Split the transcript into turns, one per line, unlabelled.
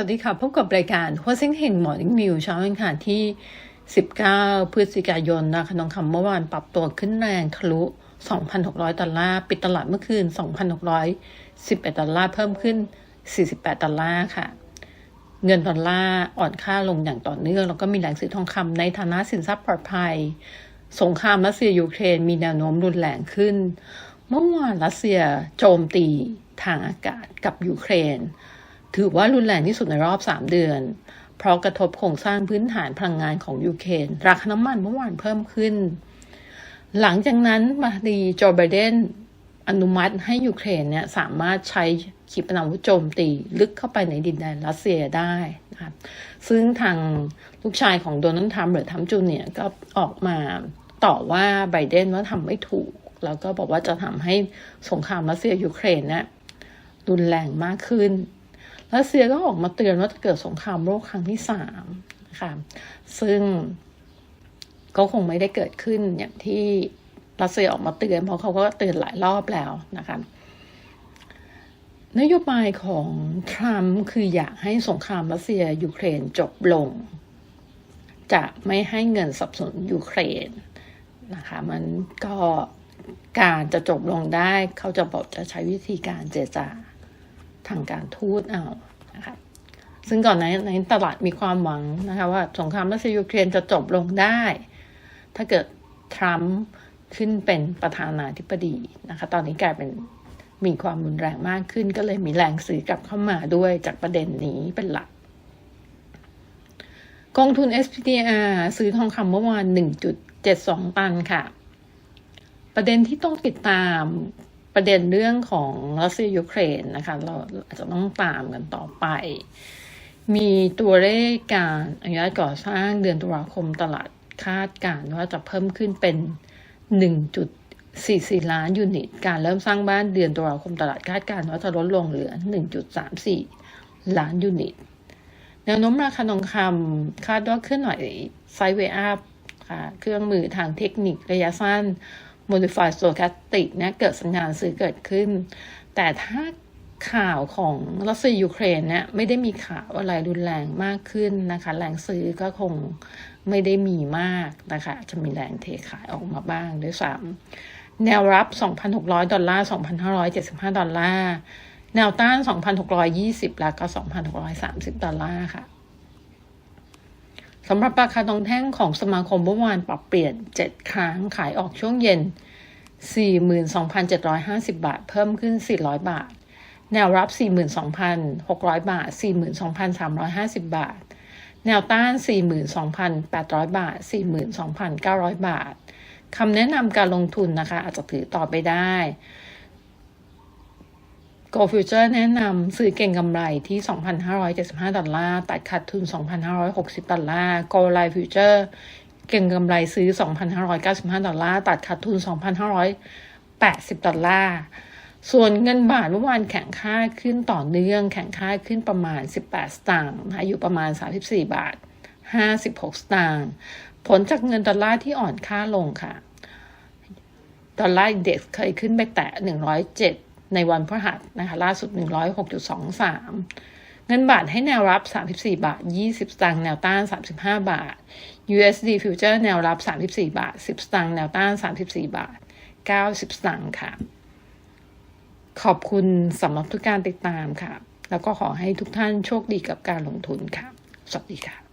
วัสดีค่ะ พบกับรายการหัวเซ็งเฮงหมอนิ่งนิวเช้าอังคารที่ 19 พฤศจิกายนนะคะทองคำเมื่อวานปรับตัวขึ้นแรงทะลุ 2,600 ดอลลาร์ ปิดตลาดเมื่อคืน 2,611 ดอลลาร์ เพิ่มขึ้น 48 ดอลลาร์ค่ะ เงินดอลลาร์อ่อนค่าลงอย่างต่อเนื่อง แล้วก็มีแหล่งซื้อทองคำในฐานะสินทรัพย์ปลอดภัย สงครามรัสเซียยูเครนมีแนวโน้มรุนแรงขึ้น เมื่อวานรัสเซียโจมตีทางอากาศกับยูเครน ถือว่ารุนแรงที่สุดในรอบ 3 เดือน เพราะกระทบโครงสร้างพื้นฐานพลังงานของยูเครนราคาน้ำมันเมื่อวานเพิ่มขึ้น หลังจากนั้นมาดีโจไบเดนอนุมัติให้ยูเครนเนี่ยสามารถใช้ขีปนาวุธโจมตีลึกเข้าไปในดินแดนรัสเซียได้นะครับซึ่งทางลูกชายของโดนัลด์ทรัมป์หรือทรัมป์จูเนียก็ออกมาต่อว่าไบเดนว่าทำไม่ถูก แล้วก็บอกว่าจะทำให้สงครามรัสเซียยูเครนเนี่ยรุนแรงมากขึ้น รัสเซียก็ออกมาเตือนว่าจะเกิดสงครามโลกครั้งที่สามนะคะซึ่งก็คงไม่ได้เกิดขึ้นอย่างที่รัสเซียออกมาเตือนเพราะเขาก็เตือนหลายรอบแล้วนะคะนโยบายของทรัมป์คืออยากให้สงครามรัสเซียยูเครนจบลง จะไม่ให้เงินสนับสนุนยูเครนนะคะมันก็การจะจบลงได้เขาจะบอกจะใช้วิธีการเจรจา ทางการทูตเอานะคะซึ่งก่อนในในตลาดมีความหวังนะคะว่าสงครามรัสเซียยูเครนจะจบลงได้ ถ้าเกิดทรัมป์ขึ้นเป็นประธานาธิบดีนะคะตอนนี้กลายเป็นมีความรุนแรงมากขึ้น ก็เลยมีแรงซื้อกลับเข้ามาด้วยจากประเด็นนี้เป็นหลัก กองทุน SPDR ซื้อทองคำเมื่อวาน 1.72 ตันค่ะ ประเด็นที่ต้องติดตาม ประเด็นเรื่องของรัสเซียยูเครนนะคะ เราอาจจะต้องตามกันต่อไป มีตัวเลขการอนุญาตก่อสร้างเดือนตุลาคมตลาดคาดการณ์ว่าจะเพิ่มขึ้นเป็น 1.44 ล้านยูนิต การเริ่มสร้างบ้านเดือนตุลาคมตลาดคาดการณ์ว่าจะลดลงเหลือ 1.34 ล้านยูนิต แนวโน้มราคาทองคำคาดว่าเคลื่อนไหวไซเวย์อัพค่ะเครื่องมือทางเทคนิคระยะสั้น Modified Stochastic เนี่ยเกิดสัญญาณซื้อเกิดขึ้น แต่ถ้าข่าวของรัสเซียยูเครนเนี่ยไม่ได้มีข่าวอะไรรุนแรงมากขึ้นนะคะแรงซื้อก็คงไม่ได้มีมากนะคะจะมีแรงเทขายออกมาบ้างด้วยซ้ำแนวรับ 2,600 ดอลลาร์ 2,575 ดอลลาร์ แนวต้าน 2,620 แล้วก็ 2,630 ดอลลาร์ค่ะ สำหรับราคาทองแท่งของสมาคมเมื่อวานปรับเปลี่ยน 7 ครั้งขายออกช่วงเย็น 42,750 บาท เพิ่มขึ้น 400 บาท แนวรับ 42,600 บาท 42,350 บาท แนวต้าน 42,800 บาท 42,900 บาท คำแนะนำการลงทุนนะคะ อาจจะถือต่อไปได้ Go Future แนะนำซื้อเก่งกำไรที่ 2,575 ดอลลาร์ ตัดขาดทุน 2,560 ดอลลาร์ Go Life Future เก่งกำไรซื้อ 2,595 ดอลลาร์ ตัดขาดทุน 2,580 ดอลลาร์ ส่วนเงินบาทเมื่อวานแข่งค่าขึ้นต่อเนื่อง แข่งค่าขึ้นประมาณ 18 สตางค์นะคะอยู่ประมาณ 34 บาท 56 สตางค์ผลจากเงินดอลลาร์ที่อ่อนค่าลงค่ะ ดอลลาร์อินเด็กซ์เคยขึ้นไปแตะ107 ในวันพฤหัสนะคะล่าสุด 106.23 เงินบาทให้แนวรับ 34 บาท 20 สตางค์แนวต้าน 35 บาท USD Future แนวรับ 34 บาท 10 สตางค์แนวต้าน 34 บาท 90 สตางค์ค่ะ ขอบคุณสำหรับทุกการติดตามค่ะ แล้วก็ขอให้ทุกท่านโชคดีกับการลงทุนค่ะ สวัสดีค่ะ